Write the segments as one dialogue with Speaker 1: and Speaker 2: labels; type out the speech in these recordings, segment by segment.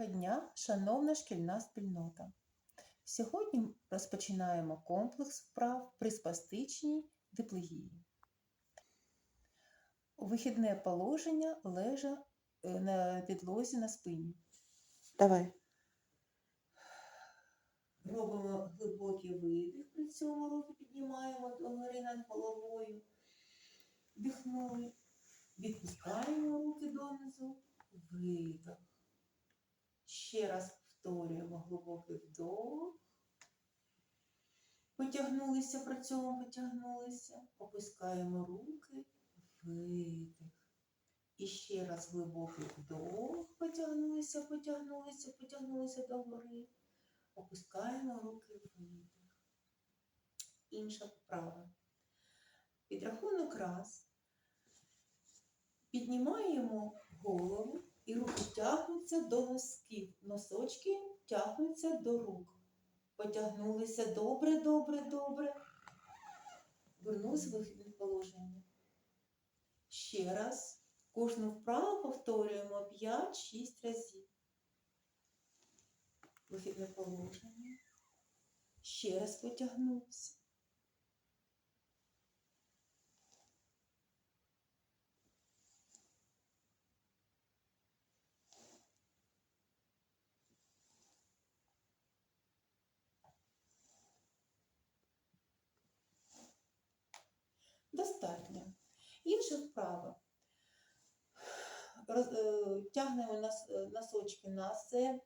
Speaker 1: Доброго дня, шановна шкільна спільнота! Сьогодні розпочинаємо комплекс вправ при спастичній диплегії. Вихідне положення лежа е, на підлозі на спині.
Speaker 2: Давай.
Speaker 1: Робимо глибокий видих, при цьому руки піднімаємо догори над головою. Вдихнули. Відпускаємо руки донизу. Видох. Ще раз повторюємо глибокий вдох. Потягнулися, при цьому потягнулися. Опускаємо руки. Видих. І ще раз глибокий вдох. Потягнулися, потягнулися, потягнулися догори. Опускаємо руки видих. Інша вправа. Підрахунок раз. Піднімаємо голову і руки тягнуться до носків. Носочки тягнуться до рук. Потягнулися добре, добре, добре. Вернусь в вихідне положення. Ще раз. Кожну вправу повторюємо 5-6 разів. Вихідне положення. Ще раз потягнувся. Достатньо. Інша вправа. Роз, е, тягнемо е, носочки на себе,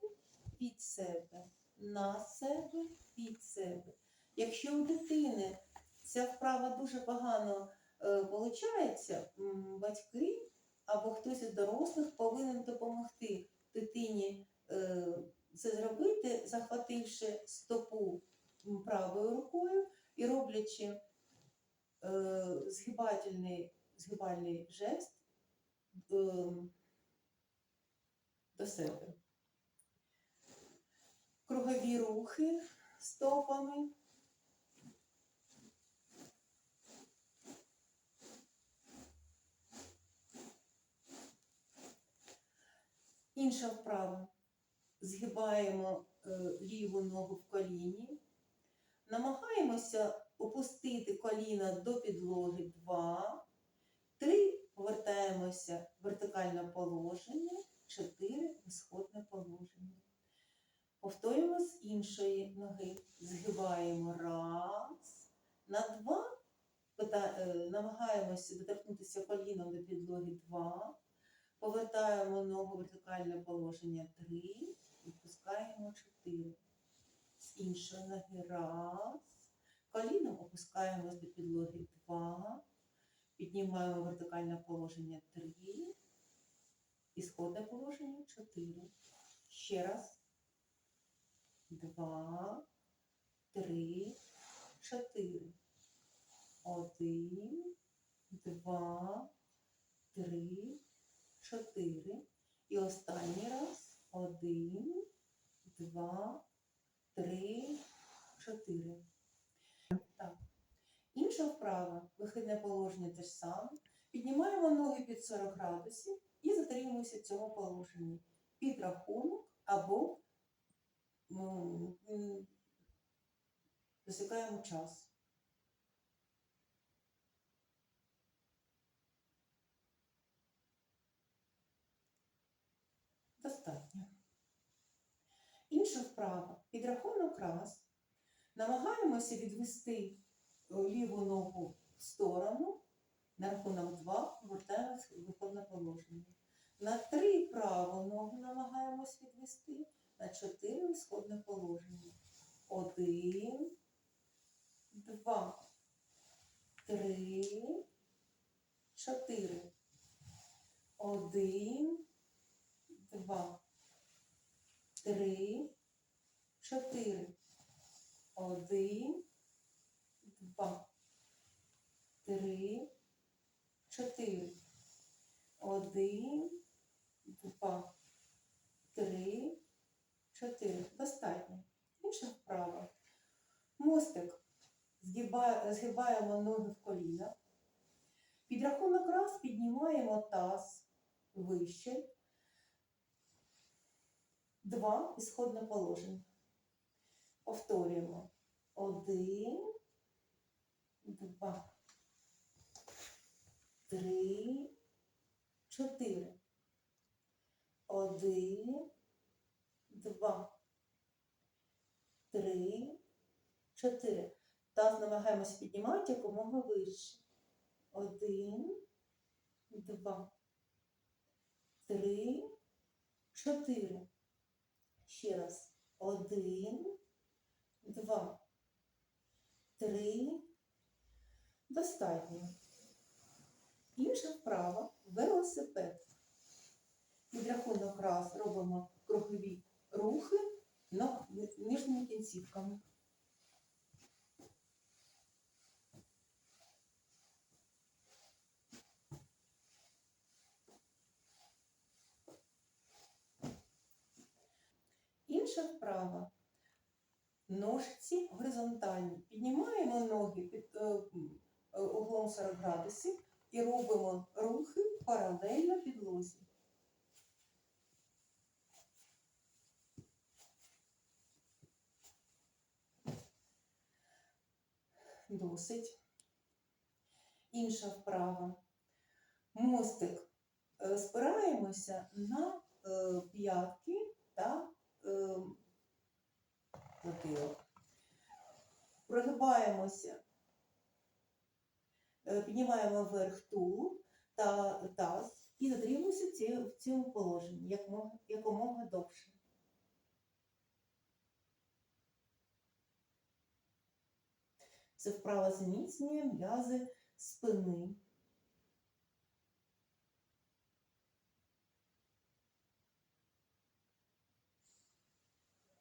Speaker 1: під себе, на себе, під себе. Якщо у дитини ця вправа дуже погано е, виходить, батьки або хтось із дорослих повинен допомогти дитині е, це зробити, захвативши стопу правою рукою і роблячи е, згибательний, згибальний жест е, до себе. Кругові рухи стопами. Інша вправа. Згибаємо е, ліву ногу в коліні. Намагаємося опустити коліна до підлоги 2. 3. Повертаємося в вертикальне положення. 4. Висходне положення. Повторюємо з іншої ноги. Згибаємо раз. На два. Пита- е, Намагаємося доторкнутися коліном до підлоги 2. Повертаємо ногу в вертикальне положення 3. Відпускаємо 4. З іншої ноги раз. Коліном опускаємось до підлоги 2. Піднімаємо вертикальне положення 3. Ісходне положення 4. Ще раз. 2, 3, 4. 1, 2, 3, 4. І останній раз. 1, 2, 3, 4. Інша вправа. Вихідне положення те ж саме. Піднімаємо ноги під 40 градусів і затримуємося в цьому положенні. Під рахунок або м, м, час. Достатньо. Інша вправа. Підрахунок раз. Намагаємося відвести ліву ногу в сторону. На рахунок 2 повертаємось в виходне положення. На 3 праву ногу намагаємось відвести. На 4 ісходне положення. 1, 2, 3, 4. 1, 2, 3, 4. 1, 2, 3, 4. 1, 2, 3, 4. Достатньо. Інша вправа. Мостик. Згибаємо ноги в коліна. Під рахунок раз піднімаємо таз вище. два ісходне положення. Повторюємо. Один, два, три, чотири. Один, два, три, чотири. Таз намагаємося піднімати якомога вище. Один, два, три, чотири. Ще раз. Один, два, три. Достатньо. Інша вправа велосипед. Підрахунок раз робимо кругові рухи нижніми кінцівками. Інша вправа. Ножці горизонтальні. Піднімаємо ноги під е, углом 40 градусів і робимо рухи паралельно підлозі. Досить. Інша вправа. Мостик. Е, Спираємося на е, п'ятки та е, затилок. Прогибаємося, е, піднімаємо вверх тулуб та таз і затримуємося в цьому положенні якомога, якомога довше. Це вправа зміцнює м'язи спини.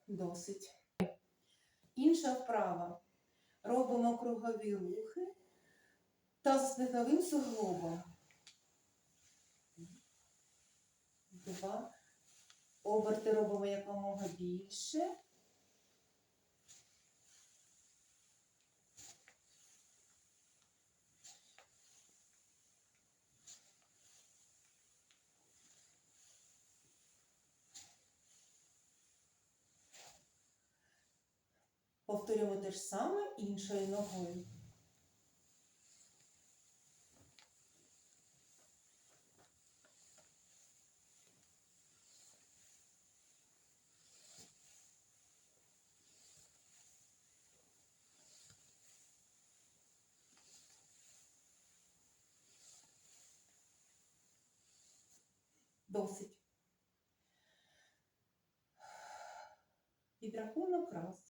Speaker 1: Досить. Інша вправа. Робимо кругові рухи та з спиновим суглобом. Два. Оберти робимо якомога більше. Повторюємо те ж саме іншою ногою. Досить. Підрахунок раз.